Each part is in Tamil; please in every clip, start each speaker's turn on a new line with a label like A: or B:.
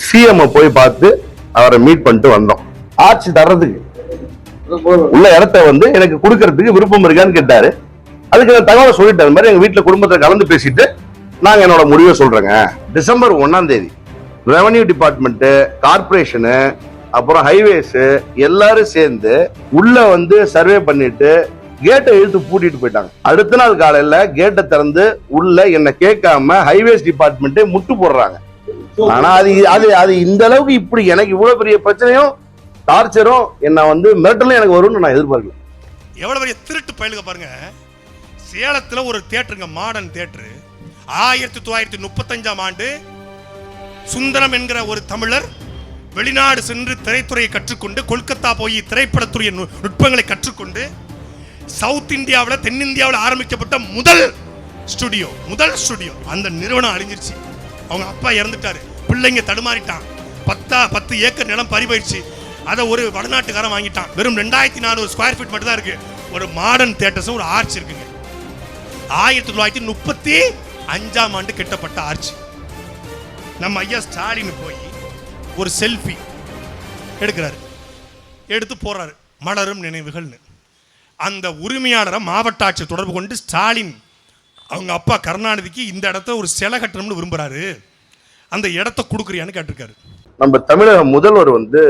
A: சிஎம் போய் பார்த்து அவரை மீட் பண்ணிட்டு வந்தோம். ஆட்சி தர்றதுக்கு. உள்ள இடத்த வந்து எனக்கு கொடுக்கறதுக்கு விருப்பம் இருக்கான்னு கேட்டாரு. அதுக்கு நான் தகவலை சொல்லிட்டேன். அந்த மாதிரி எங்க வீட்டுல குடும்பத்தை கலந்து பேசிட்டு நாங்க என்னோட முடிவை சொல்றேங்க. டிசம்பர் ஒன்னாம் தேதி ரெவன்யூ டிபார்ட்மெண்ட் கார்பரேஷனு அப்புறம் ஹைவேஸ் எல்லாரும் சேர்ந்து உள்ள வந்து சர்வே பண்ணிட்டு கேட்டை இழுத்து பூட்டிட்டு போயிட்டாங்க. அடுத்த நாள் காலையில கேட்டை திறந்து உள்ள என்ன கேட்காம ஹைவேஸ் டிபார்ட்மெண்ட்டே முட்டு போடுறாங்க. ஆனா அது அது அது இந்த அளவுக்கு இப்படி எனக்கு இவ்வளவு பெரிய பிரச்சனையும் டார்ச்சரும் என்ன வந்து மிரட்டலும் எனக்கு வரும்னு நான் எதிர்பார்க்கல.
B: எவ்வளவு பெரிய திருட்டு பயிலுங்க பாருங்க. சேலத்துல ஒரு தேட்டருங்க மாடர்ன் தேட்டரு. ஆயிரத்தி தொள்ளாயிரத்தி முப்பத்தஞ்சாம் ஆண்டு சுந்தரம் என்கிற ஒரு தமிழர் வெளிநாடு சென்று திரைத்துறையை கற்றுக்கொண்டு கொல்கத்தா போய் திரைப்படத்துறைய நு- நுட்பங்களை கற்றுக்கொண்டு சவுத் இந்தியாவில் தென்னிந்தியாவில் ஆரம்பிக்கப்பட்ட முதல் ஸ்டுடியோ முதல் ஸ்டுடியோ. அந்த நிறுவனம் அழிஞ்சிருச்சு. அவங்க அப்பா இறந்துட்டாரு. பிள்ளைங்க தடுமாறிட்டான். பத்தா பத்து ஏக்கர் நிலம் பறிபோயிடுச்சு. அதை ஒரு வடநாட்டுக்காரன் வாங்கிட்டான். வெறும் ரெண்டாயிரத்தி நானூறு ஸ்கொயர் ஃபீட் மட்டும் தான் இருக்கு. ஒரு மாடர்ன் தேட்டர்ஸும் ஒரு ஆர்ச் இருக்குங்க. ஆயிரத்தி தொள்ளாயிரத்தி முப்பத்தி அஞ்சாம் ஆண்டு கிட்டப்பட்ட ஆர்ச் நம்ம ஐயா ஸ்டாலின் போய் ஒரு செல்ஃபி எடுக்கிறாரு. எடுத்து போறாரு மலரும் நினைவுகள்னு. அந்த உரிமையாளரை மாவட்ட ஆட்சியர் தொடர்பு கொண்டு ஸ்டாலின் அவங்க அப்பா கருணாநிதிக்கு இந்த இடத்த ஒரு சிலை கட்டணும்னு விரும்புறாரு. அந்த இடத்த கொடுக்குறியான்னு கேட்டிருக்காரு.
A: நம்ம தமிழக முதல்வர் வந்து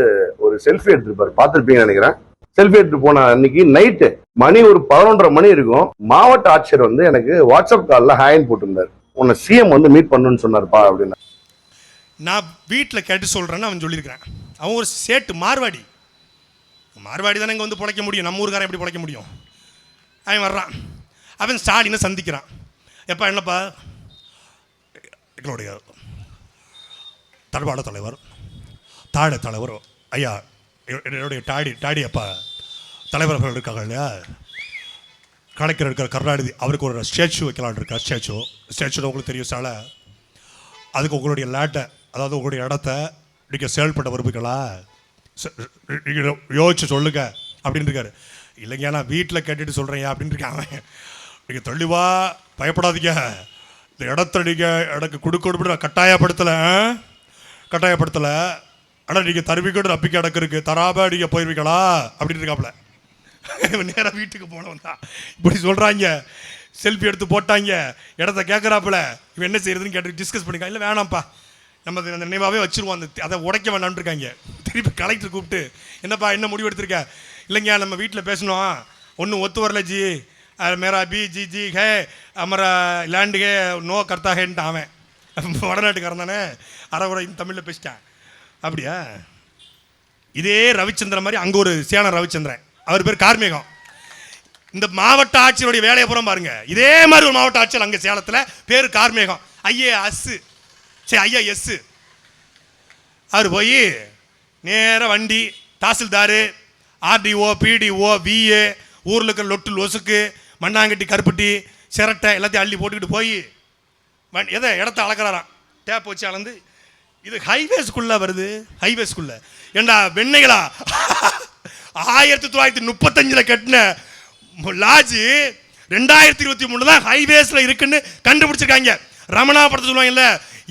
A: ஒரு செல்ஃபி எடுத்திருப்பாரு. பார்த்திருப்பீங்கன்னு நினைக்கிறேன். செல்ஃபி எடுத்து போன அன்னைக்கு நைட்டு மணி ஒரு பதினொன்றரை மணி இருக்கும். மாவட்ட ஆட்சியர் வந்து எனக்கு வாட்ஸ்அப் காலில் ஹேண்ட் போட்டிருந்தாரு. உன்னை சிஎம் வந்து மீட் பண்ணணும்னு சொன்னார்ப்பா அப்படின்னு.
B: நான் வீட்டில் கேட்டு சொல்கிறேன்னு அவன் சொல்லியிருக்கிறான். அவன் ஒரு சேட்டு மார்வாடி. மார்வாடி தானே இங்கே வந்து பிழைக்க முடியும். நம்ம ஊருக்காரன் எப்படி பிழைக்க முடியும்? அவன் வர்றான். அவன் ஸ்டாலினை சந்திக்கிறான். எப்பா என்னப்பா? எங்களுடைய தடவாட தலைவர் தாட தலைவர் ஐயா எ- என்னுடைய டாடி டாடி அப்பா தலைவர்கள் இருக்காங்க இல்லையா? கணக்கில் இருக்கிற கருணாநிதி அவருக்கு ஒரு ஸ்டேச்சு வைக்கலான்னு இருக்கா ஸ்டேச்சு? ஸ்டேச்சுன்னு உங்களுக்கு தெரியும் சாலை. அதுக்கு உங்களுடைய லேட்டை அதாவது உங்களுடைய இடத்த நீங்கள் சேல் பண்ண விரும்புங்களா யோசிச்சு சொல்லுங்க அப்படின்னு இருக்காரு. இல்லைங்க நான் வீட்டில் கேட்டுட்டு சொல்கிறேன் அப்படின்னு இருக்கேன் அவன் நீங்கள் தெளிவா பயப்படாதீங்க. இந்த இடத்த நீங்கள் எனக்கு கொடுக்கணும் நான் கட்டாயப்படுத்தலை கட்டாயப்படுத்தலை. ஆனால் நீங்கள் தருவிக்கணும் நம்பிக்கை எனக்கு இருக்குது தராம நீங்கள் போயிருவீங்களா? அப்படின்னு இருக்காப்புல நேராக வீட்டுக்கு போனவன் தான். இப்படி சொல்கிறாங்க செல்ஃபி எடுத்து போட்டாங்க. இடத்த கேட்குறாப்புல இவன் என்ன செய்யறதுன்னு கேட்டு டிஸ்கஸ் பண்ணிக்கா. இல்லை வேணாம்ப்பா. நம்ம அந்த நினைவாகவே வச்சிருவோம். அந்த அதை உடைக்க வேணாம்னு இருக்காங்க. திருப்பி கலெக்டர் கூப்பிட்டு என்னப்பா என்ன முடிவு எடுத்திருக்க? இல்லைங்க நம்ம வீட்டில் பேசணும். ஒன்றும் ஒத்து வரல ஜி. அது மேரா பி ஜி ஜி ஹே அமரா லேண்டுஹே நோ கர்த்தா ஹேன்ட்டு அவன் வடநாட்டுக்காரன் தானே அரை தமிழில் பேசிட்டான். அப்படியா? இதே ரவிச்சந்திரன் மாதிரி அங்கே ஒரு சேனா ரவிச்சந்திரன். அவர் பேர் கார்மேகம். இந்த மாவட்ட ஆட்சியருடைய வேலையை புறம் பாருங்க. இதே மாதிரி ஒரு மாவட்ட ஆட்சியர் அங்கே சேலத்தில் பேர் கார்மேகம். ஐஏ அஸ்ஸு சரி ஐயா எஸ் அவர் போய் நேராக வண்டி தாசில்தார் ஆர்டிஓ பிடிஓ விஏ ஊரில் இருக்கிற லொட்டு லொசுக்கு மண்ணாங்கட்டி கருப்பட்டி சிரட்டை எல்லாத்தையும் அள்ளி போட்டுக்கிட்டு போய் மண் எதை? இடத்த அளக்குறாராம். டேப் வச்சு அளந்து இது ஹைவேஸ்க்குள்ளே வருது ஹைவேஸ்க்குள்ள ஏண்டா வெண்ணைகளா? ஆயிரத்தி தொள்ளாயிரத்தி முப்பத்தஞ்சில் கட்டின லாட்ஜ் ரெண்டாயிரத்தி இருபத்தி மூணு தான் ஹைவேஸில் இருக்குன்னு கண்டுபிடிச்சிருக்காங்க. ரமணா படத்தை சொல்லுவாங்கல்ல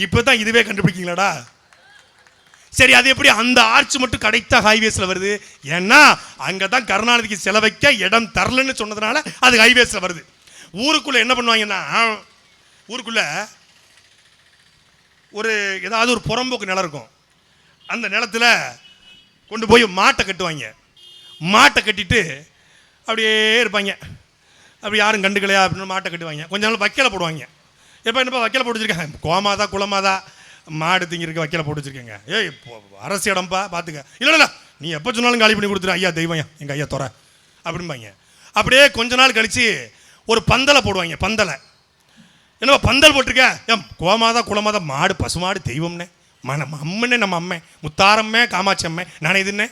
B: இப்போ தான் இதுவே கண்டுபிடிக்கீங்களாடா சரி அது எப்படி? அந்த ஆர்ச் மட்டும் கடைத்தா ஹைவேஸில் வருது. ஏன்னா அங்கே தான் கருணாநிதிக்கு செலவைக்க இடம் தரலன்னு சொன்னதுனால அது ஹைவேஸில் வருது. ஊருக்குள்ளே என்ன பண்ணுவாங்கன்னா ஊருக்குள்ளே ஒரு ஏதாவது ஒரு புறம்போக்கு நிலம் இருக்கும். அந்த நிலத்தில் கொண்டு போய் மாட்டை கட்டுவாங்க. மாட்டை கட்டிட்டு அப்படியே இருப்பாங்க. அப்படி யாரும் கண்டுக்கலையா அப்படின்னு மாட்டை கட்டுவாங்க. கொஞ்ச நாள் வைக்கலை போடுவாங்க. எப்போ என்னப்பா வைக்கலை போட்டு வச்சிருக்கேன் கோமாதா குளமாதா? மாடு திங்கிறதுக்கு வைக்கல போட்டு வச்சுருக்கேங்க. ஏய் அரசு இடம்பா பார்த்துக்க இல்லை இல்லை நீ எப்போ சொன்னாலும் காலி பண்ணி கொடுத்துரு. ஐயா தெய்வம் எங்கள் ஐயா துறை. அப்படிம்பாங்க. அப்படியே கொஞ்ச நாள் கழிச்சு ஒரு பந்தலை போடுவாங்க பந்தலை. என்னவோ பந்தல் போட்டிருக்க? ஏன் கோமாதா குளமாதா மாடு பசுமாடு தெய்வம்னே. மன நம்ம அம்மனே நம்ம அம்மே முத்தாரம்மே காமாட்சி அம்மே நானே இதுன்னே.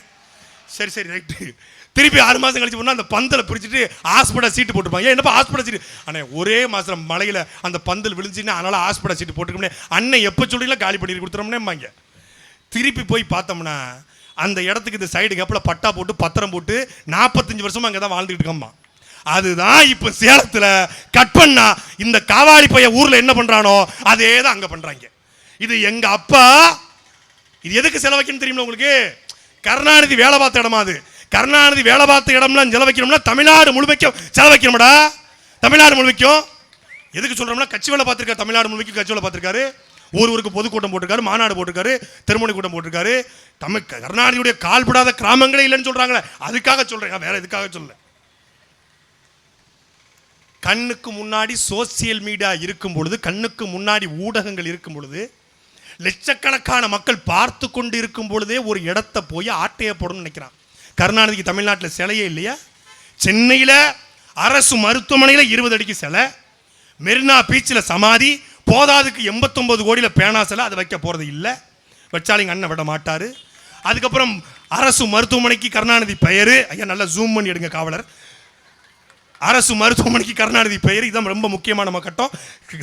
B: சரி சரி ரைட்டு. திருப்பி ஆறு மாதம் கழிச்சு போனால் அந்த பந்தலை பிடிச்சிட்டு ஹாஸ்பிட்டல் சீட்டு போட்டுருப்பாங்க. ஏன் என்னப்பா ஹாஸ்பிட்டல் சீட்டு ஆனால் ஒரே மாதம் மலையில் அந்த பந்தல் விழுந்துச்சுன்னா அதனால் ஹாஸ்பிட்டல் சீட்டு போட்டுக்கோம்னே அண்ணன் எப்போ சொல்லிங்களா காலி பண்ணி கொடுத்துறோம்னேம்பாங்க. திருப்பி போய் பார்த்தோம்னா அந்த இடத்துக்கு இந்த சைடு கேப்பில் பட்டா போட்டு பத்திரம் போட்டு நாற்பத்தஞ்சு வருஷமாக அங்கே தான் வாழ்ந்துக்கிட்டு இருக்கோம்மா. அதுதான் இப்போ சேலத்தில் கட் பண்ணா இந்த காவாரி பைய ஊரில் என்ன பண்ணுறானோ அதே தான் அங்கே பண்ணுறாங்க இது எங்கள் அப்பா இது எதுக்கு செலவைக்கணும் தெரியுமா உங்களுக்கு? கருணாநிதி வேலை பார்த்த இடமா அது. கருணாநிதி வேலை பார்த்த இடம்லாம் செலவைக்கணும்னா தமிழ்நாடு முழுமைக்கும் செலவைக்கணும்டா. தமிழ்நாடு முழுமைக்கும். எதுக்கு சொல்கிறோம்னா கட்சி வேலை பார்த்துருக்காரு தமிழ்நாடு முழுமைக்கும் கட்சி வேலை பார்த்துருக்காரு. ஊர் ஊருக்கு பொதுக்கூட்டம் போட்டிருக்காரு மாநாடு போட்டிருக்காரு திருமணி கூட்டம் போட்டிருக்காரு. தமிழ் கருணாநிதியுடைய கால்படாத கிராமங்களே இல்லைன்னு சொல்கிறாங்களே அதுக்காக சொல்கிறேன் வேற எதுக்காக சொல்ல கண்ணுக்கு முன்னாடி சோசியல் மீடியா இருக்கும் பொழுது கண்ணுக்கு முன்னாடி ஊடகங்கள் இருக்கும் பொழுது லட்சக்கணக்கான மக்கள் பார்த்து கொண்டு இருக்கும் பொழுதே ஒரு இடத்த போய் ஆட்டையை போடணும்னு நினைக்கிறான். கருணாநிதிக்கு தமிழ்நாட்டில் சிலையே இல்லையா? சென்னையில் அரசு மருத்துவமனையில் இருபது அடிக்கு சிலை மெரினா பீச்சில் சமாதி போதாதுக்கு எண்பத்தொம்பது கோடியில் பேனா சிலை அதை வைக்க போகிறது இல்லை. வச்சாலிங்க அண்ணன் விட மாட்டார். அதுக்கப்புறம் அரசு மருத்துவமனைக்கு கருணாநிதி பெயர். ஐயா நல்லா ஜூம் பண்ணி எடுங்க காவலர். அரசு மருத்துவமனைக்கு கருணாநிதி பெயர். இதுதான் ரொம்ப முக்கியமான நம்ம கட்டம்.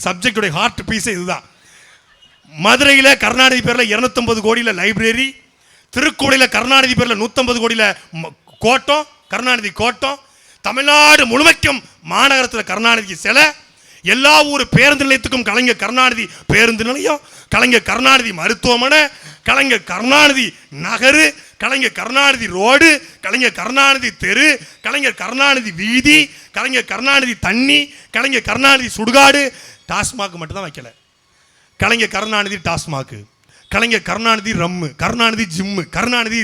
B: சப்ஜெக்டுடைய ஹார்ட் பீஸே இதுதான். மதுரையில் கருணாநிதி பேரில் இரநூத்தம்பது கோடியில் லைப்ரரி திருக்கோடியில் கருணாநிதி பேரில் நூற்றம்பது கோடியில் கோட்டம் கருணாநிதி கோட்டம். தமிழ்நாடு முழுமைக்கும் மாநகரத்தில் கருணாநிதி சிலை. எல்லா ஊர் பேருந்து நிலையத்துக்கும் கலைஞர் கருணாநிதி பேருந்து நிலையம் கலைஞர் கருணாநிதி மருத்துவமனை கலைஞர் கருணாநிதி நகரு கலைஞர் கருணாநிதி ரோடு கலைஞர் கருணாநிதி தெரு கலைஞர் கருணாநிதி வீதி கலைஞர் கருணாநிதி தண்ணி கலைஞர் கருணாநிதி சுடுகாடு. டாஸ்மாக் மட்டும்தான் வைக்கல. Kalaignar Karunanidhi TASMAC. Kalaignar Karunanidhi rum Karunanidhi gym Karunanidhi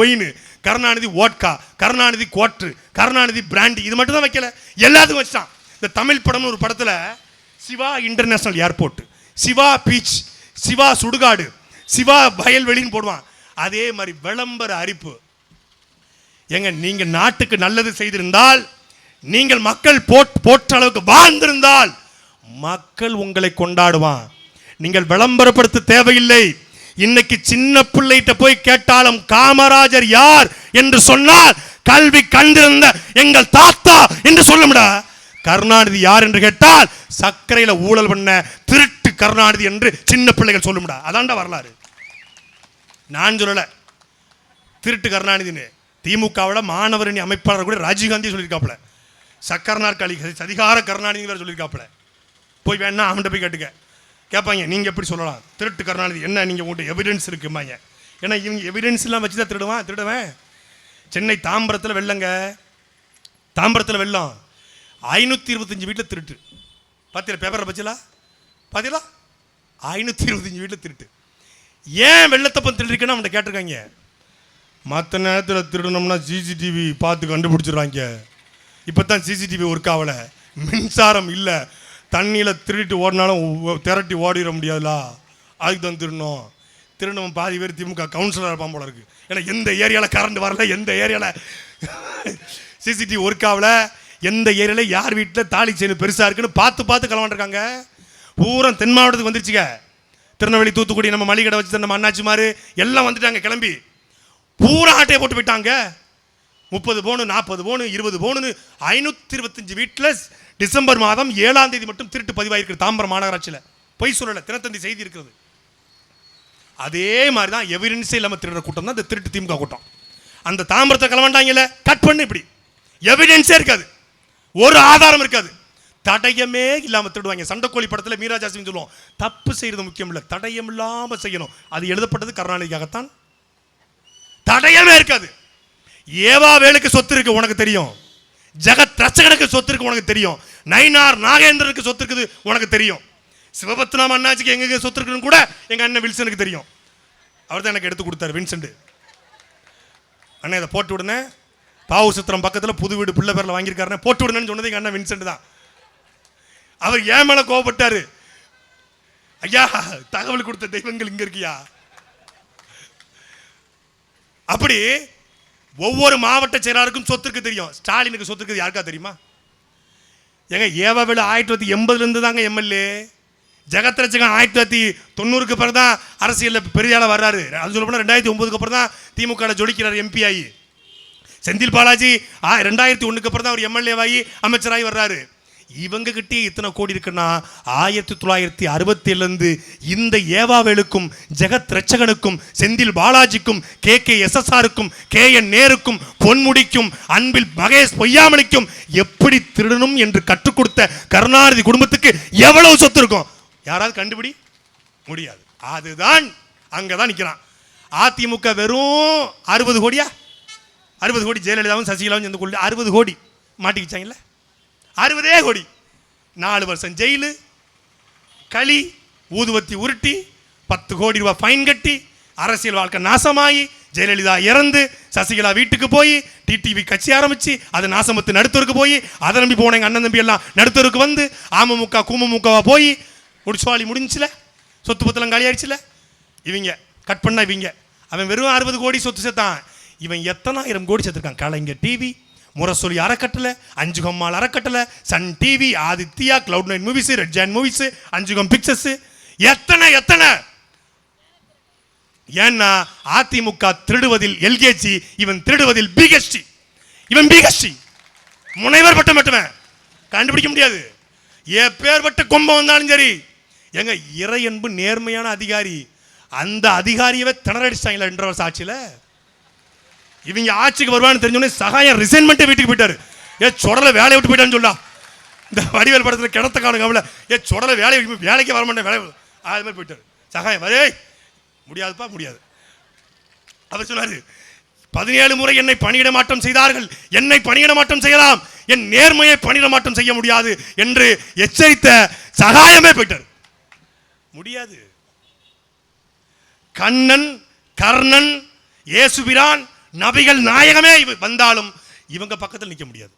B: wine Karunanidhi vodka Karunanidhi கோட்ரு Karunanidhi brandy இது மட்டும் தான் வைக்கல. எல்லாத்துக்கும் வச்சான் இந்த தமிழ் படம்னு ஒரு படத்தில் Siva international airport Siva beach Siva சுடுகாடு சிவா வயல்வெளின்னு போடுவான். அதே மாதிரி விளம்பர அரிப்பு. ஏங்க நீங்கள் நாட்டுக்கு நல்லது செய்திருந்தால் நீங்கள் மக்கள் போட் போற்ற அளவுக்கு வாழ்ந்திருந்தால் மக்கள் உங்களை கொண்டாடுவான். நீங்கள் விளம்பரப்படுத்த தேவையில்லை. இன்னைக்கு சின்ன பிள்ளைகிட்ட போய் கேட்டாலும் காமராஜர் யார் என்று சொன்னால் கல்வி கண்டிருந்த எங்கள் தாத்தா என்று சொல்லும்டா. கருணாநிதி யார் என்று கேட்டால் சர்க்கரையில ஊழல் பண்ண திருட்டு கருணாநிதி என்று சின்ன பிள்ளைகள் சொல்லும்டா. அதான்டா வரலாறு. நான் சொல்லலை. திருட்டு கருணாநிதினு திமுகவோட மாணவரணி அமைப்பாளர் கூட ராஜீவ்காந்தி சொல்லியிருக்காப்புல. சக்கரனார் களி சதிகார கருணாநிதி வேற சொல்லியிருக்காப்புல. போய் வேணா அவன்கிட்ட போய் கேட்டுக்க. கேட்பாங்க நீங்கள் எப்படி சொல்லலாம்? திருட்டு கருணாநிதி என்ன நீங்கள் உங்கள்கிட்ட எவிடன்ஸ் இருக்குமாங்க ஏன்னா இவங்க எவிடன்ஸ் வச்சு தான் திருடுவான் திருடுவேன். சென்னை தாம்பரத்தில் வெள்ளங்க. தாம்பரத்தில் வெள்ளம். ஐநூற்றி இருபத்தஞ்சி வீட்டில் திருட்டு. பார்த்தீங்களா பேப்பரில் பச்சலா பார்த்தீங்களா ஐநூற்றி இருபத்தஞ்சு வீட்டில் திருட்டு. ஏன் வெள்ளத்தப்பம் திருடிருக்குன்னு அவன்கிட்ட கேட்டிருக்காங்க. மற்ற நேரத்தில் திருடணும்னா சிசிடிவி பார்த்து கண்டுபிடிச்சிடுறாங்க. இப்போ தான் சிசிடிவி ஒர்க் ஆகலை. மின்சாரம் இல்லை. தண்ணியில் திருட்டு ஓடினாலும் திரட்டி ஓடிட முடியாதுல அதுக்கு தான் திருடணும். திருடணும் பாதி பேர் திமுக கவுன்சிலர் இருப்பான் போல இருக்கு. ஏன்னா எந்த ஏரியாவில் கரண்ட் வரல எந்த ஏரியாவில் சிசிடிவி ஒர்க் ஆகல எந்த ஏரியாவில் யார் வீட்டில் தாலி செயின் பெருசாக இருக்குன்னு பார்த்து பார்த்து கிளம்பிட்டுருக்காங்க பூரா தென் மாவட்டத்துக்கு வந்துருச்சுங்க. திருநெல்வேலி தூத்துக்குடி நம்ம மளிகை கடை வச்சு நம்ம அண்ணாச்சிமாரு எல்லாம் வந்துட்டாங்க கிளம்பி. பூரா ஆட்டையை போட்டு போயிட்டாங்க. முப்பது பவுனு நாற்பது போனு இருபது போனுன்னு ஐநூற்றி இருபத்தஞ்சு வீட்டில் டிசம்பர் மாதம் ஏழாம் தேதி மட்டும் திருட்டு பதிவாயிருக்கு தாம்பரம் மாநகராட்சியில். பொய் சொல்லலை தினத்தந்தி செய்தி இருக்கிறது. அதே மாதிரி தான் எவிடன்ஸே இல்லாமல் திருடுற கூட்டம் தான் இந்த திருட்டு திமுக கூட்டம். அந்த தாம்பரத்தை கிளம்பண்டாங்கல்ல கட் பண்ணு இப்படி. எவிடன்ஸே இருக்காது. ஒரு ஆதாரம் இருக்காது. தடயமே இல்லாமல் திருடுவாங்க. சண்டைக்கோழி படத்தில் மீரா ஜாஸ்மின் சொல்லுவோம் தப்பு செய்யறது முக்கியம் இல்லை தடயம் இல்லாமல் செய்யணும். அது எழுதப்பட்டது கருணாநிதிக்காகத்தான். தடயமே இருக்காது. ஏவா வேலுக்கு சொத்து இருக்கு உனக்கு தெரியும். ஜெகத் ரச்சகனுக்கு சொத்து இருக்கு உனக்கு தெரியும். நைனார் நாகேந்திரனுக்கு சொத்து இருக்குது உனக்கு தெரியும். சிவபத்னாம் அண்ணாச்சிக்கு எங்க சொத்து இருக்குன்னு கூட எங்கள் அண்ணன் வில்சனுக்கு தெரியும். அவர் தான் எனக்கு எடுத்து கொடுத்தாரு வின்சென்ட். அண்ணன் இதை போட்டு விடுனே. பாவு சித்திரம் பக்கத்தில் புது வீடு பிள்ளை பேரில் வாங்கியிருக்காருன்னு போட்டு விடுனேன்னு சொன்னது எங்கள் அண்ணன் வின்சென்ட் தான். அவர் ஏன் மேலே கோவப்பட்டாரு. ஐயா தகவல் கொடுத்த தெய்வங்கள் இங்கே இருக்கியா? அப்படி ஒவ்வொரு மாவட்ட செயலாளருக்கும் சொத்துக்கு தெரியும். ஸ்டாலினுக்கு சொத்து இருக்குது யாருக்கா தெரியுமா? ஏங்க ஏவாவில் ஆயிரத்தி தொள்ளாயிரத்தி எண்பதுலேருந்து தாங்க எம்எல்ஏ. ஜெகத்ரட்சகன் ஆயிரத்தி தொள்ளாயிரத்தி தொண்ணூறுக்கு அப்புறம் தான் அரசியலில் பெரிய ஆளாக வர்றாரு. அது சொல்ல போனால் ரெண்டாயிரத்தி ஒன்பதுக்கு அப்புறம் தான் திமுகவில் ஜொலிக்கிறார் எம்பி ஆகி. செந்தில் பாலாஜி ஆ ரெண்டாயிரத்தி ஒன்றுக்கு அப்புறம் தான் அவர் எம்எல்ஏவாகி அமைச்சராகி வர்றாரு. இவங்க கிட்டே இத்தனை கோடி இருக்குன்னா ஆயிரத்தி தொள்ளாயிரத்தி அறுபத்திலேருந்து இந்த ஏவாவேலுக்கும் ஜெகத் ரட்சகனுக்கும் செந்தில் பாலாஜிக்கும் கே கே எஸ்எஸ்ஆருக்கும் கே என் நேருக்கும் பொன்முடிக்கும் அன்பில் மகேஷ் பொய்யாமலிக்கும் எப்படி திருடணும் என்று கற்றுக் கொடுத்த கருணாநிதி குடும்பத்துக்கு எவ்வளவு சொத்து இருக்கும்? யாராவது கண்டுபிடி? முடியாது. அதுதான் அங்கே தான் நிற்கிறான் அதிமுக வெறும் அறுபது கோடியா? அறுபது கோடி ஜெயலலிதாவும் சசிகலாவும் சேர்ந்து கொண்டு அறுபது கோடி மாட்டிக்கிச்சாங்கல்ல அறுபதே கோடி. நாலு வருஷம் ஜெயிலு களி ஊதுவத்தி உருட்டி பத்து கோடி ரூபாய் ஃபைன் கட்டி அரசியல் வாழ்க்கை நாசமாகி ஜெயலலிதா இறந்து சசிகலா வீட்டுக்கு போய் டிடிவி கட்சி ஆரம்பித்து அது நாசமத்து நடுத்தருக்கு போய் அதை நம்பி போன எங்கள் அண்ணன் தம்பி எல்லாம் நடுத்தருக்கு வந்து அமமுக குமமுகவா போய் முடிச்சுவாளி முடிஞ்சில சொத்து பத்தெல்லாம் காலி இவங்க கட் பண்ணால் இவங்க. அவன் வெறும் அறுபது கோடி சொத்து சேர்த்தான். இவன் எத்தனாயிரம் கோடி சேர்த்துருக்கான்? கலைஞர் டிவி முரசொலி அறக்கட்டளை அஞ்சுகம் மால் அறக்கட்டளை Sun TV Aditya cloud nine movies red giant movies Anjugam pictures எத்தனை எத்தனை? ஏன்னா அதிமுக திருடுவதில் எல்கேஜி இவன் திருடுவதில் பிகெஸ்டி இவன் பிகெஸ்டி முனைவர் பட்டம் மட்டுமே. கண்டுபிடிக்க முடியாது. எப்பேற்பட்ட கொம்பம் வந்தாலும் சரி. எங்க இறையன்பு நேர்மையான அதிகாரி. அந்த அதிகாரியவே திணறடிச்சிட்டாங்களா ரெண்டரை வருஷம் ஆட்சியில் இவங்க ஆட்சிக்கு வருவான்னு தெரிஞ்சோடனே சகாயம் ரிசைன்மெண்ட்டே வீட்டுக்கு போயிட்டாரு. ஏ சொடலை வேலையை விட்டு போயிட்டான்னு சொல்லா இந்த வடிவேல் படத்தில் கிடத்த காணும் கவலை. ஏ சொடலை வேலை வேலைக்கே வர மாட்டேன் வேலை அது மாதிரி போயிட்டார். சகாயம் வரே. முடியாதுப்பா முடியாது. அவர் சொன்னார் பதினேழு முறை என்னை பணியிட மாற்றம் செய்தார்கள். என்னை பணியிட மாற்றம் செய்யலாம். என் நேர்மையை பணியிட மாற்றம் செய்ய முடியாது என்று எச்சரித்த சகாயமே போயிட்டார். முடியாது. கண்ணன் கர்ணன் இயேசுபிரான் நபிகள் நாயகமே இவ- வந்தாலும் இவங்க பக்கத்தில் நிற்க முடியாது.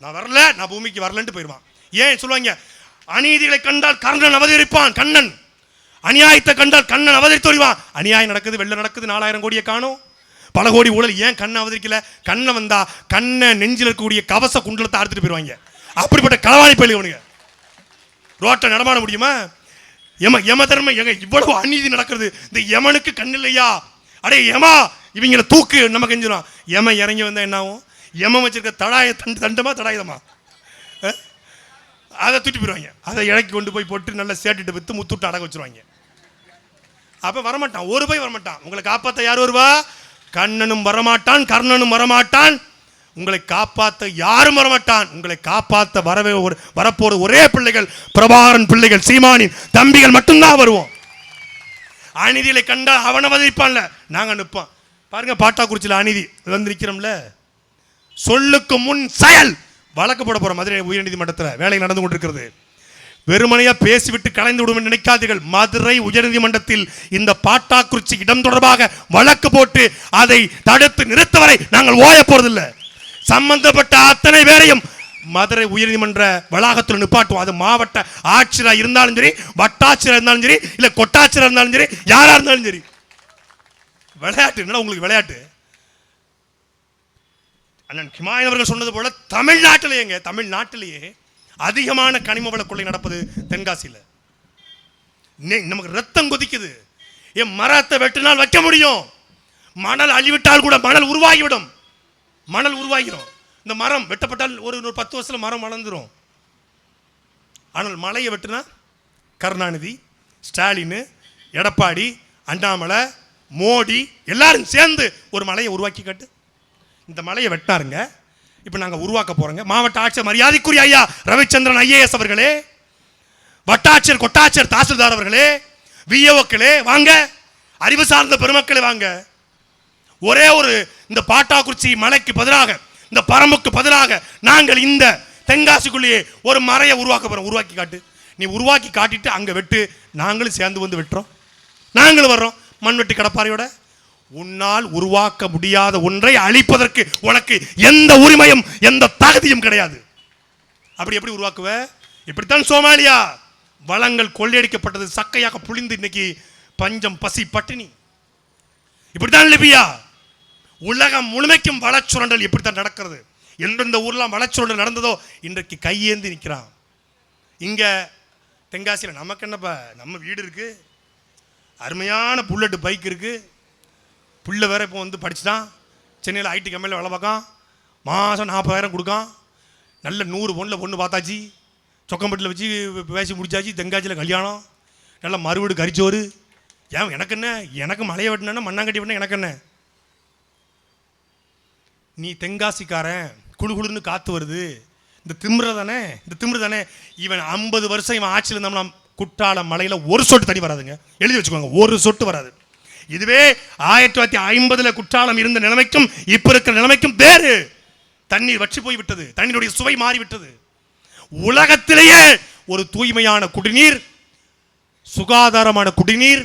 B: நான் வரல நான் பூமிக்கு வரலன்ட்டு போயிடுவான் ஏன் சொல்லுவாங்க? அநீதிகளை கண்டால் கர்ணன் அவதரிப்பான் கண்ணன். அநியாயத்தை கண்டால் கண்ணன் அவதரித்து வருவான். அநியாயம் நடக்குது வெள்ள நடக்குது நாலாயிரம் கோடியை காணும். பல கோடி ஊழல் ஏன் கண்ணை அவதரிக்கல? கண்ணை வந்தா கண்ணை நெஞ்சில் இருக்கக்கூடிய கவச குண்டலத்தை அறுத்துட்டு போயிடுவாங்க அப்படிப்பட்ட களவாணி பயிலுங்க இவனுங்க. ரோட்டை நடமாட முடியுமா? எம எம தர்ம எங்க இவ்வளவு அநீதி நடக்கிறது? இந்த யமனுக்கு கண் இல்லையா? அடே யமா இவங்கள தூக்கு நம்ம கெஞ்சிடும் எம இறங்கி வந்தால் என்ன ஆகும் வச்சிருக்க தடாய தண்டு தண்டமா தடாயுதமா? அதை தூட்டி போயிடுவாங்க. அதை இறக்கி கொண்டு போய் போட்டு நல்லா சேட்டுட்டு வித்து முத்துட்டு அடக்க வச்சிருவாங்க. அப்ப வரமாட்டான். ஒரு போய் வரமாட்டான். உங்களை காப்பாத்த யார் வருவா? கண்ணனும் வரமாட்டான் கர்ணனும் வரமாட்டான். உங்களை காப்பாத்த யாரும் வரமாட்டான். உங்களை காப்பாத்த வரவே ஒரு வரப்போற ஒரே பிள்ளைகள் பிரபாகரன் பிள்ளைகள் சீமானின் தம்பிகள் மட்டும்தான் வருவோம். அநீதிகளை கண்டால் அவனை வதைப்பான்ல. நாங்க நிற்போம் பாருங்க பாட்டாக்குறிச்சியில் அநீதி. வந்து நிற்கிறோம்ல சொல்லுக்கு முன் செயல். வழக்கு போட போகிற மதுரை உயர்நீதிமன்றத்தில் வேலை நடந்து கொண்டிருக்கிறது. வெறுமனையாக பேசிவிட்டு கலைந்து விடும் என்று நினைக்காதீர்கள். மதுரை உயர்நீதிமன்றத்தில் இந்த பாட்டாக்குறிச்சி இடம் தொடர்பாக வழக்கு போட்டு அதை தடுத்து நிறுத்தவரை நாங்கள் ஓய போறதில்லை. சம்பந்தப்பட்ட அத்தனை பேரையும் மதுரை உயர்நீதிமன்ற வளாகத்தில் நிப்பாட்டுவோம். அது மாவட்ட ஆட்சியராக இருந்தாலும் சரி வட்டாட்சியராக இருந்தாலும் சரி இல்லை கொட்டாட்சியராக இருந்தாலும் சரி யாராக இருந்தாலும் சரி. விளையாட்டு. என்னடா உங்களுக்கு விளையாட்டு? அண்ணன் கிமாயன் அவர்கள் சொன்னது போல தமிழ்நாட்டிலேயேங்க தமிழ்நாட்டிலேயே அதிகமான கனிம வள கொள்ளை நடப்பது தென்காசியில். நமக்கு ரத்தம் கொதிக்குது. என் மரத்தை வெட்டினால் வைக்க முடியும். மணல் அழிவிட்டால் கூட மணல் உருவாகிவிடும். மணல் உருவாகிடும் இந்த மரம் வெட்டப்பட்டால் ஒரு ஒரு பத்து வருஷத்துல மரம் வளர்ந்துரும். ஆனால் மலையை வெட்டினா கருணாநிதி ஸ்டாலின் எடப்பாடி அண்ணாமலை மோடி எல்லாரும் சேர்ந்து ஒரு மலையை உருவாக்கி காட்டு இந்த மலையை வெட்டாருங்க. இப்போ நாங்கள் உருவாக்க போகிறோங்க மாவட்ட ஆட்சியர் மரியாதைக்குரிய ஐயா ரவிச்சந்திரன் ஐஏஎஸ் அவர்களே வட்டாட்சியர் கொட்டாட்சியர் தாசில்தார் அவர்களே விஏஓக்களே வாங்க. அறிவு சார்ந்த பெருமக்களே வாங்க. ஒரே ஒரு இந்த பாட்டாக்குறிச்சி மலைக்கு பதிலாக இந்த பரம்புக்கு பதிலாக நாங்கள் இந்த தென்காசிக்குள்ளேயே ஒரு மலையை உருவாக்க போகிறோம் உருவாக்கி காட்டு. நீ உருவாக்கி காட்டிட்டு அங்கே வெட்டு. நாங்களும் சேர்ந்து வந்து வெட்டுறோம். நாங்களும் வர்றோம். மண்வெட்டி கடப்பாறையோட? உன்னால் உருவாக்க முடியாத ஒன்றை அழிப்பதற்கு உனக்கு எந்த உரிமையும் எந்த தகுதியும் கிடையாது. அப்படி எப்படி உருவாக்குவ? இப்படித்தான் சோமாலியா. வளங்கள் கொள்ளையடிக்கப்பட்டது சக்கையாக புளிந்து இன்னைக்கு பஞ்சம் பசி பட்டினி. இப்படித்தான் லிபியா. உலகம் முழுமைக்கும் வளச்சுரண்டல் இப்படித்தான் நடக்கிறது. எந்தெந்த ஊர்லாம் வளச்சுரண்டல் நடந்ததோ இன்றைக்கு கையேந்தி நிற்கிறான். இங்கே தென்காசியில் நமக்கு என்னப்பா? நம்ம வீடு இருக்குது அருமையான புல்லட்டு பைக் இருக்குது புள்ள வேற இப்போ வந்து படிச்சுட்டான் சென்னையில் ஐடி கம்பெனியில் வேலை பார்க்கான். மாதம் நாற்பதாயிரம் கொடுக்கான். நல்ல நூறு பொண்ணில் பொண்ணு பார்த்தாச்சு. சொக்கம்பட்டில் வச்சு பேசி முடிச்சாச்சு. தெங்காச்சியில் கல்யாணம். நல்ல மறுவீடு கரிச்சோறு. ஏன் எனக்கு என்ன? எனக்கு மலையை வெட்டினா மண்ணாங்கட்டி வெட்டினா எனக்கு என்ன? நீ தெங்காசிக்காரன் குளு குளுன்னு காற்று வருது. இந்த திமிர தானே? இந்த திமிர தானே? இவன் ஐம்பது வருஷம் இவன் ஆட்சியில் இருந்தோம்னா குற்றால மலையில் ஒரு சொட்டு தண்ணி வராதுங்க. எழுதி வச்சுக்கோங்க ஒரு சொட்டு வராது. இதுவே ஆயிரத்தி தொள்ளாயிரத்தி ஐம்பதுல குற்றாலம் இருந்த நிலைமைக்கும் இப்போ இருக்கிற நிலைமைக்கும் வேறு. தண்ணீர் வற்றி போய் விட்டது தண்ணீருடைய சுவை மாறிவிட்டது உலகத்திலேயே ஒரு தூய்மையான குடிநீர் சுகாதாரமான குடிநீர்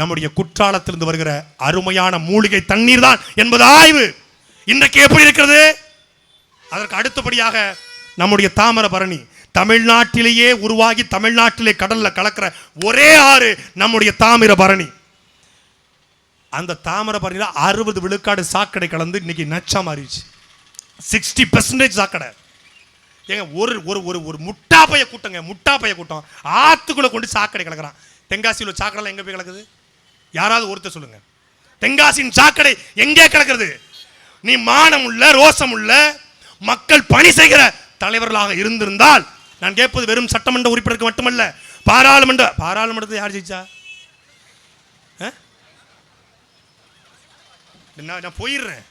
B: நம்முடைய குற்றாலத்திலிருந்து வருகிற அருமையான மூலிகை தண்ணீர் தான் என்பது ஆய்வு. இன்றைக்கு எப்படி இருக்கிறது? அதற்கு அடுத்தபடியாக நம்முடைய தாமரபரணி தமிழ்நாட்டிலேயே உருவாகி தமிழ்நாட்டிலே கடலில் கலக்கிற ஒரே ஆறு நம்முடைய தாமிரபரணி அந்த தாமிரபரணியில் அறுபது விழுக்காடு சாக்கடை கலந்து இன்னைக்கு நச்சா மாறிடுச்சு. சிக்ஸ்டி பெர்சன்டேஜ் சாக்கடை. ஏங்க ஒரு ஒரு ஒரு ஒரு முட்டாப்பைய கூட்டங்க முட்டாப்பைய கூட்டம். ஆற்றுக்குள்ளே கொண்டு சாக்கடை கலக்குறான். தென்காசியில் உள்ள சாக்கடைலாம் எங்கே போய் கலக்குது? யாராவது ஒருத்தர் சொல்லுங்கள் தென்காசியின் சாக்கடை எங்கே கிடக்கிறது நீ மானம் உள்ள ரோசம் உள்ள மக்கள் பணி செய்கிற தலைவர்களாக இருந்திருந்தால் நான் கேட்பது வெறும் சட்டமன்ற உறுப்பினருக்கு மட்டுமல்ல பாராளுமன்ற பாராளுமன்றத்தை யார் ஜெயிச்சா? ஆ? நான் நான் போயிடுறேன்.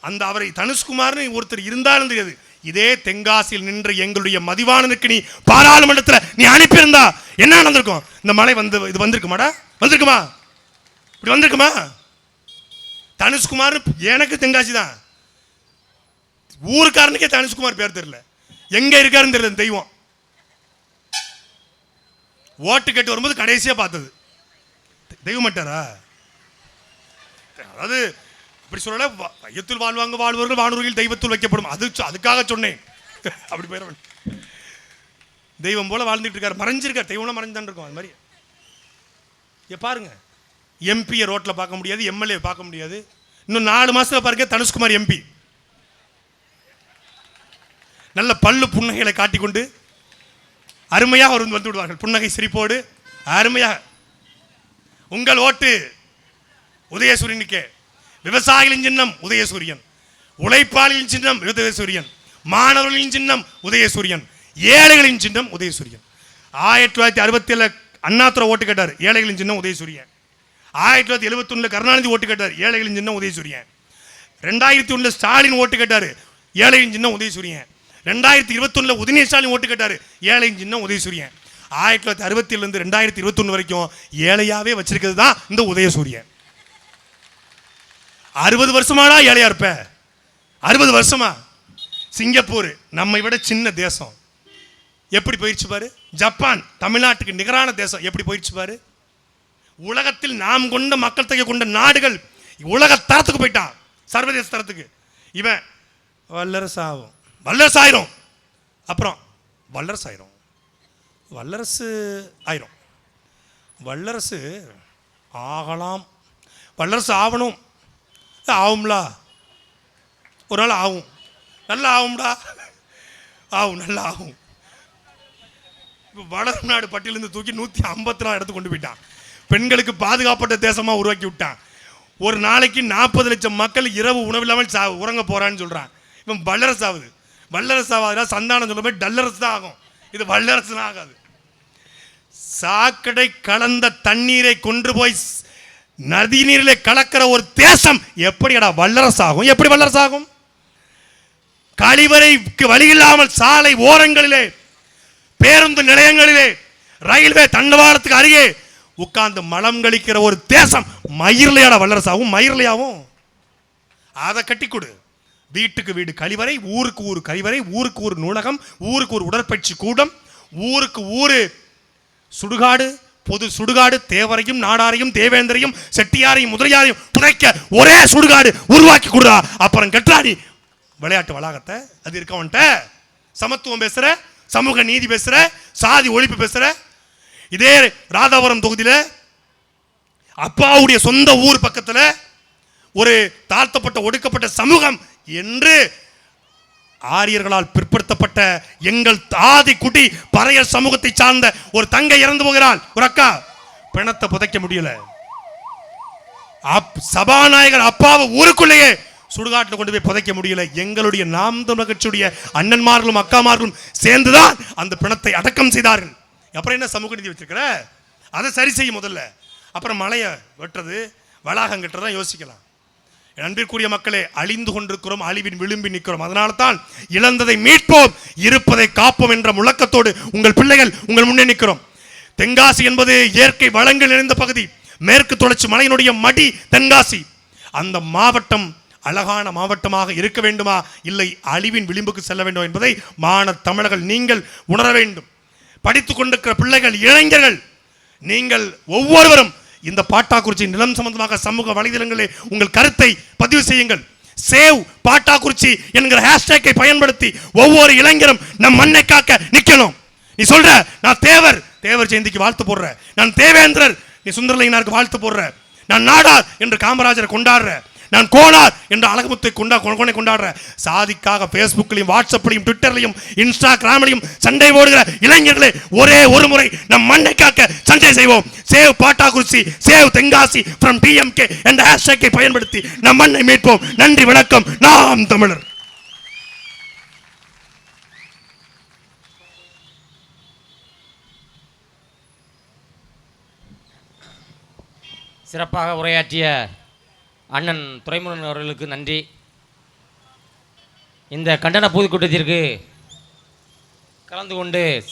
B: அந்த அவரை தனுஷ்குமார்னு ஒருத்தர் இருந்தாலும் தெரியாது. இதே தென்காசியில் நின்ற எங்களுடைய மதிவானனுக்கு நீ பாராளுமன்றத்தில் நீ அனுப்பியிருந்தா என்ன நடந்திருக்கும்? இந்த மழை வந்து இது வந்திருக்குமாடா? வந்திருக்குமா? இப்படி வந்திருக்குமா? தனுஷ்குமார் எனக்கு தென்காசி தான். ஊருக்காரனுக்கே தனுஷ்குமார் பேர் தெரியல. எங்க இருக்காருன்னு தெரியல தெய்வம். ஓட்டு கேட்டு வரும்போது கடைசியா பார்த்தது. தெய்வம் மாட்டாரா அதாவது இப்படி சொல்லல ஐயத்தில் வாழ்வாங்க வாழ்வர்கள் வானூரில் தெய்வத்தில் வைக்கப்படும். அது அதுக்காக சொன்னேன். அப்படி போயிட தெய்வம் போல வாழ்ந்துட்டு இருக்காரு. மறைஞ்சிருக்கார். தெய்வம் மறைஞ்சான் இருக்கும் அது மாதிரி. ஏ பாருங்க. எம்பியை ரோட்ல பார்க்க முடியாது எம்எல்ஏ பார்க்க முடியாது. இன்னும் நாலு மாசத்துல பாருங்க தனுஷ்குமார் எம்பி நல்ல பல்லு புன்னகைகளை காட்டிக்கொண்டு அருமையாக அவர் வந்து விடுவார்கள் புன்னகை சிரிப்போடு அருமையாக. உங்கள் ஓட்டு உதயசூரியனுக்கே. விவசாயிகளின் சின்னம் உதயசூரியன். உழைப்பாளிகளின் சின்னம் உதயசூரியன் மாணவர்களின் சின்னம் உதயசூரியன். ஏழைகளின் சின்னம் உதயசூரியன். ஆயிரத்தி தொள்ளாயிரத்தி அறுபத்தி ஏழு அண்ணாத்துறை ஓட்டு கேட்டார் ஏழைகளின் சின்னம் உதயசூரியன். ஆயிரத்தி தொள்ளாயிரத்தி எழுபத்தி கருணாநிதி ஓட்டு கேட்டார் ஏழைகளின் சின்னம் உதயசூரியன். ரெண்டாயிரத்தி ஒண்ணுல ஸ்டாலின் ஓட்டு கேட்டார் ஏழைகளின் சின்னம் உதயசூரியன். ரெண்டாயிரத்தி இருபத்தொன்னில் உதயநிதி ஸ்டாலின் ஓட்டு கேட்டார். ஏழை சின்னம் உதயசூரியன். ஆயிரத்தி தொள்ளாயிரத்தி அறுபத்திலேருந்து ரெண்டாயிரத்தி இருபத்தொன்று வரைக்கும் ஏழையாகவே வச்சிருக்கிறது தான் இந்த உதயசூரியன். அறுபது வருஷமாடா ஏழையாக இருப்ப. அறுபது வருஷமா. சிங்கப்பூர் நம்மை விட சின்ன தேசம். எப்படி போயிடுச்சு பாரு? ஜப்பான் தமிழ்நாட்டுக்கு நிகரான தேசம். எப்படி போயிடுச்சு பாரு? உலகத்தில் நாம் கொண்ட மக்கள் தொகை கொண்ட நாடுகள். உலக தரத்துக்கு போயிட்டான். சர்வதேச தரத்துக்கு. இவன் வல்லரசு ஆகும். வல்லரசு ஆயிரும் அப்புறம் வல்லரசு ஆயிரும் வல்லரசு ஆயிரும். வல்லரசு ஆகலாம். வல்லரசு ஆகணும் ஆகும்லா ஒரு நாள் ஆகும் நல்லா ஆகும்டா ஆகும் நல்லா ஆகும். இப்போ வளரும் நாடு பட்டியலிருந்து தூக்கி நூற்றி ஐம்பத்தி நாலு இடத்துக்கு கொண்டு போயிட்டான். பெண்களுக்கு பாதுகாப்பட்ட தேசமாக உருவாக்கி விட்டான். ஒரு நாளைக்கு நாற்பது லட்சம் மக்கள் இரவு உணவில்லாமல் சா உறங்க போகிறான்னு சொல்கிறான் இவன் வல்லரசு ஆகுது வல்லரசு ஆகாதுன்னா சந்தானம் சொல்ல போய் டல்லரசு தான் ஆகும் இது வல்லரசு தான் ஆகாது சாக்கடை கலந்த தண்ணீரை கொண்டு போய் நதி நீரில் கலக்கிற ஒரு தேசம் எப்படிடா வல்லரசு ஆகும் எப்படி வல்லரசு ஆகும் கழிவறைக்கு வழியில்லாமல் சாலை ஓரங்களிலே பேருந்து நிலையங்களிலே ரயில்வே தண்டவாளத்துக்கு அருகே உட்கார்ந்து மலம் கழிக்கிற ஒரு தேசம் மயிர்லையாட வல்லரசாகும்? மயிர்லையாவும். அதை கட்டி கொடு. வீட்டுக்கு வீடு கழிவறை ஊருக்கு ஊர் கழிவறை ஊருக்கு ஊர் நூலகம் ஊருக்கு ஒரு உடற்பயிற்சி கூடம் ஊருக்கு ஊரு சுடுகாடு பொது சுடுகாடு தேவரையும் நாடாரையும் தேவேந்தரையும் செட்டியாரையும் முதலியாரையும் புதைக்க ஒரே சுடுகாடு உருவாக்கி கொடுறா. அப்புறம் கெட்டாடி விளையாட்டு வளாகத்தை அது இருக்கவன்ட்ட சமத்துவம் பேசுற சமூக நீதி பேசுற சாதி ஒழிப்பு பேசுற. இதே ராதாபுரம் தொகுதியில அப்பாவுடைய சொந்த ஊர் பக்கத்துல ஒரு தாழ்த்தப்பட்ட ஒடுக்கப்பட்ட சமூகம் என்று ஆரியர்களால் பிற்படுத்தப்பட்ட எங்கள் ஆதி குடி பறைய சமூகத்தை சார்ந்த ஒரு தங்கை இறந்து போகிறாள் ஒரு அக்கா பிணத்தை புதைக்க முடியல. அப்- சபாநாயகர் அப்பாவை ஊருக்குள்ளேயே சுடுகாட்டில் கொண்டு போய் புதைக்க முடியல. எங்களுடைய நாம் தமிழர் கட்சியுடைய அண்ணன்மார்களும் அக்காமார்களும் சேர்ந்துதான் அந்த பிணத்தை அடக்கம் செய்தார்கள். அப்புறம் என்ன சமூக நீதி வச்சிருக்கிற? அதை சரி செய்யும் முதல்ல. அப்புறம் மலையை வெட்டுறது வளாகம் கட்டுறதான் யோசிக்கலாம். என் அன்பிற்குரிய மக்களே அழிந்து கொண்டிருக்கிறோம் அழிவின் விளிம்பி நிற்கிறோம். அதனால தான் இழந்ததை மீட்போம் இருப்பதை காப்போம் என்ற முழக்கத்தோடு உங்கள் பிள்ளைகள் உங்கள் முன்னே நிற்கிறோம். தென்காசி என்பது இயற்கை வளங்கள் நிறைந்த பகுதி. மேற்கு தொடர்ச்சி மலையினுடைய மடி தென்காசி. அந்த மாவட்டம் அழகான மாவட்டமாக இருக்க வேண்டுமா? இல்லை அழிவின் விளிம்புக்கு செல்ல வேண்டும் என்பதை மாண தமிழர்கள் நீங்கள் உணர வேண்டும். படித்து கொண்டிருக்கிற பிள்ளைகள் இளைஞர்கள் நீங்கள் ஒவ்வொருவரும் இந்த பாட்டாக்குறிச்சி நிலம் சம்பந்தமாக சமூக வலைதளங்களில் உங்கள் கருத்தை பதிவு செய்யுங்கள். சேவ் பாட்டாக்குறிச்சி என்கிற ஹேஷ்டேக்கை பயன்படுத்தி ஒவ்வொரு இளைஞரும் நம் மண்ணை காக்க நிக்கணும். நீ சொல்ற நான் தேவர் தேவர் ஜெயந்திக்கு வாழ்த்து போடுற நான் தேவேந்திரர் நீ சுந்தரலிங்கனாருக்கு வாழ்த்து போடுற. நான் நாடார் என்று காமராஜரை கொண்டாடுற. நான் கோனார் என்ற அழகுமுத்தை கொண்டா கொண்டை கொண்டாடுற. சாதிக்காக ஃபேஸ்புக்லையும் வாட்ஸ்அப்லையும் ட்விட்டர்லையும் இன்ஸ்டாகிராம்லையும் சண்டை போடுகிற இளைஞர்களே ஒரே ஒரு முறை நம் மண்ணை காக்க சண்டை செய்வோம். Save Pattakurichi save Tenkasi from DMK என்ற ஹேஷ்டேக்கை பயன்படுத்தி நம் மண்ணை மீட்போம். நன்றி வணக்கம். நாம் தமிழர்.
C: சிறப்பாக உரையாற்றிய அண்ணன் துரைமுருகன் அவர்களுக்கு நன்றி. இந்த கண்டன பொதுக்கூட்டத்திற்கு கலந்து கொண்டு